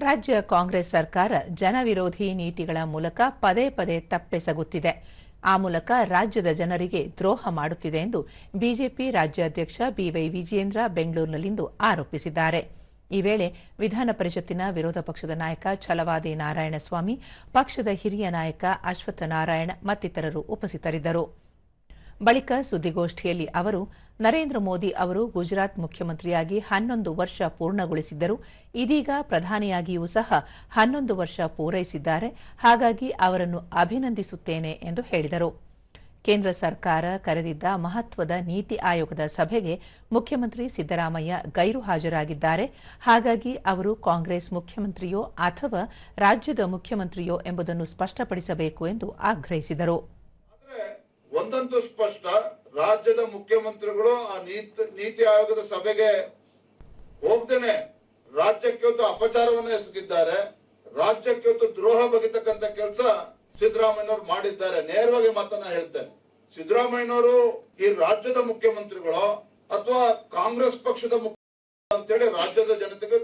ರಾಜ್ಯ ಕಾಂಗ್ರೆಸ್ ಸರ್ಕಾರ ಜನವಿರೋಧಿ ನೀತಿಗಳ ಮೂಲಕ ಪದೇ ಪದೇ ತಪ್ಪೆಸಗುತ್ತಿದೆ. ಆ ಮೂಲಕ ರಾಜ್ಯದ ಜನರಿಗೆ ದ್ರೋಹ ಮಾಡುತ್ತಿದೆ ಎಂದು ಬಿಜೆಪಿ ರಾಜ್ಯಾಧ್ಯಕ್ಷ ಬಿವೈ ವಿಜಯೇಂದ್ರ ಬೆಂಗಳೂರಿನಲ್ಲಿಂದು ಆರೋಪಿಸಿದ್ದಾರೆ. ಈ ವೇಳೆ ವಿಧಾನ ಪರಿಷತ್ತಿನ ವಿರೋಧ ಪಕ್ಷದ ನಾಯಕ ಛಲವಾದಿ ನಾರಾಯಣಸ್ವಾಮಿ, ಪಕ್ಷದ ಹಿರಿಯ ನಾಯಕ ಅಶ್ವತ್ಥ ನಾರಾಯಣ ಮತ್ತಿತರರು ಉಪಸ್ಥಿತರಿದ್ದರು. ಬಳಿಕ ಸುದ್ದಿಗೋಷ್ಠಿಯಲ್ಲಿ ಅವರು, ನರೇಂದ್ರ ಮೋದಿ ಅವರು ಗುಜರಾತ್ ಮುಖ್ಯಮಂತ್ರಿಯಾಗಿ ಹನ್ನೊಂದು ವರ್ಷ ಪೂರ್ಣಗೊಳಿಸಿದ್ದರು. ಇದೀಗ ಪ್ರಧಾನಿಯಾಗಿಯೂ ಸಹ ಹನ್ನೊಂದು ವರ್ಷ ಪೂರೈಸಿದ್ದಾರೆ. ಹಾಗಾಗಿ ಅವರನ್ನು ಅಭಿನಂದಿಸುತ್ತೇನೆ ಎಂದು ಹೇಳಿದರು. ಕೇಂದ್ರ ಸರ್ಕಾರ ಕರೆದಿದ್ದ ಮಹತ್ವದ ನೀತಿ ಆಯೋಗದ ಸಭೆಗೆ ಮುಖ್ಯಮಂತ್ರಿ ಸಿದ್ದರಾಮಯ್ಯ ಗೈರು ಹಾಜರಾಗಿದ್ದಾರೆ. ಹಾಗಾಗಿ ಅವರು ಕಾಂಗ್ರೆಸ್ ಮುಖ್ಯಮಂತ್ರಿಯೋ ಅಥವಾ ರಾಜ್ಯದ ಮುಖ್ಯಮಂತ್ರಿಯೋ ಎಂಬುದನ್ನು ಸ್ಪಷ್ಟಪಡಿಸಬೇಕು ಎಂದು ಆಗ್ರಹಿಸಿದರು. ಒಂದಂತೂ ಸ್ಪಷ್ಟ. ರಾಜ್ಯದ ಮುಖ್ಯಮಂತ್ರಿಗಳು ಆ ನೀತಿ ಆಯೋಗದ ಸಭೆಗೆ ಹೋಗ್ದೇನೆ ರಾಜ್ಯಕ್ಕೆ ಹೊತ್ತು ಅಪಚಾರವನ್ನು ಎಸಗಿದ್ದಾರೆ. ರಾಜ್ಯಕ್ಕೆ ಹೊತ್ತು ದ್ರೋಹ ಬಗೆತಕ್ಕಂತ ಕೆಲಸ ಸಿದ್ದರಾಮಯ್ಯನವರು ಮಾಡಿದ್ದಾರೆ. ನೇರವಾಗಿ ಮಾತನ್ನ ಹೇಳ್ತೇನೆ. ಸಿದ್ದರಾಮಯ್ಯನವರು ಈ ರಾಜ್ಯದ ಮುಖ್ಯಮಂತ್ರಿಗಳು ಅಥವಾ ಕಾಂಗ್ರೆಸ್ ಪಕ್ಷದ ಮುಖ್ಯ ಅಂತೇಳಿ ರಾಜ್ಯದ ಜನತೆಗೆ